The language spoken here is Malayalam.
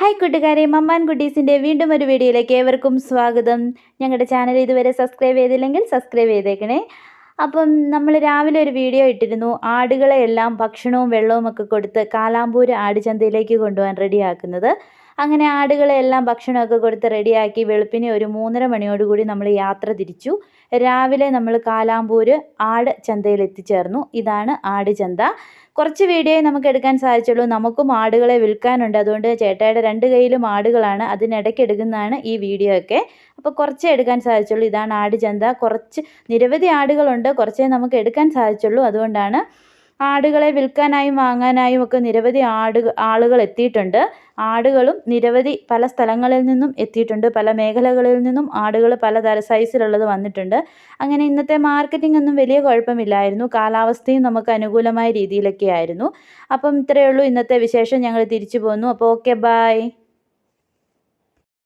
ഹായ് കൂട്ടുകാരെ. മമ്മാൻ കുട്ടീസിന്റെ വീണ്ടും ഒരു വീഡിയോയിലേക്ക് ഏവർക്കും സ്വാഗതം. ഞങ്ങളുടെ ചാനൽ ഇതുവരെ സബ്സ്ക്രൈബ് ചെയ്തില്ലെങ്കിൽ സബ്സ്ക്രൈബ് ചെയ്തേക്കണേ. അപ്പം നമ്മൾ രാവിലെ ഒരു വീഡിയോ ഇട്ടിരുന്നു. ആടുകളെ എല്ലാം ഭക്ഷണവും വെള്ളവും ഒക്കെ കൊടുത്ത് കാലാമ്പൂർ ആടുചന്തയിലേക്ക് കൊണ്ടുപോകാൻ റെഡിയാക്കുന്നത് അങ്ങനെ ആടുകളെ എല്ലാം ഭക്ഷണമൊക്കെ കൊടുത്ത് റെഡിയാക്കി വെളുപ്പിനെ ഒരു മൂന്നര മണിയോടുകൂടി നമ്മൾ യാത്ര തിരിച്ചു. രാവിലെ നമ്മൾ കാലാമ്പൂർ ആട് ചന്തയിൽ എത്തിച്ചേർന്നു. ഇതാണ് ആട് ചന്ത. കുറച്ച് വീഡിയോയെ നമുക്ക് എടുക്കാൻ സാധിച്ചുള്ളൂ. നമുക്കും ആടുകളെ വിൽക്കാനുണ്ട്. അതുകൊണ്ട് ചേട്ടായുടെ രണ്ട് കയ്യിലും ആടുകളാണ്. അതിനിടയ്ക്ക് എടുക്കുന്നതാണ് ഈ വീഡിയോ ഒക്കെ. അപ്പോൾ കുറച്ചേ എടുക്കാൻ സാധിച്ചുള്ളൂ. ഇതാണ് ആട് ചന്ത. കുറച്ച് നിരവധി ആടുകളുണ്ട്. കുറച്ചേ നമുക്ക് എടുക്കാൻ സാധിച്ചുള്ളൂ. അതുകൊണ്ടാണ് ആടുകളെ വിൽക്കാനായും വാങ്ങാനായും ഒക്കെ നിരവധി ആട് ആളുകൾ എത്തിയിട്ടുണ്ട്. ആടുകളും നിരവധി പല സ്ഥലങ്ങളിൽ നിന്നും എത്തിയിട്ടുണ്ട്. പല മേഖലകളിൽ നിന്നും ആടുകൾ പല പലതര സൈസിലുള്ളത് വന്നിട്ടുണ്ട്. അങ്ങനെ ഇന്നത്തെ മാർക്കറ്റിംഗ് ഒന്നും വലിയ കുഴപ്പമില്ലായിരുന്നു. കാലാവസ്ഥയും നമുക്ക് അനുകൂലമായ രീതിയിലൊക്കെ ആയിരുന്നു അപ്പം ഇത്രയേ ഉള്ളൂ. ഇന്നത്തെ വിശേഷം ഞങ്ങൾ തിരിച്ചു പോന്നു. അപ്പോൾ ഓക്കെ ബായ്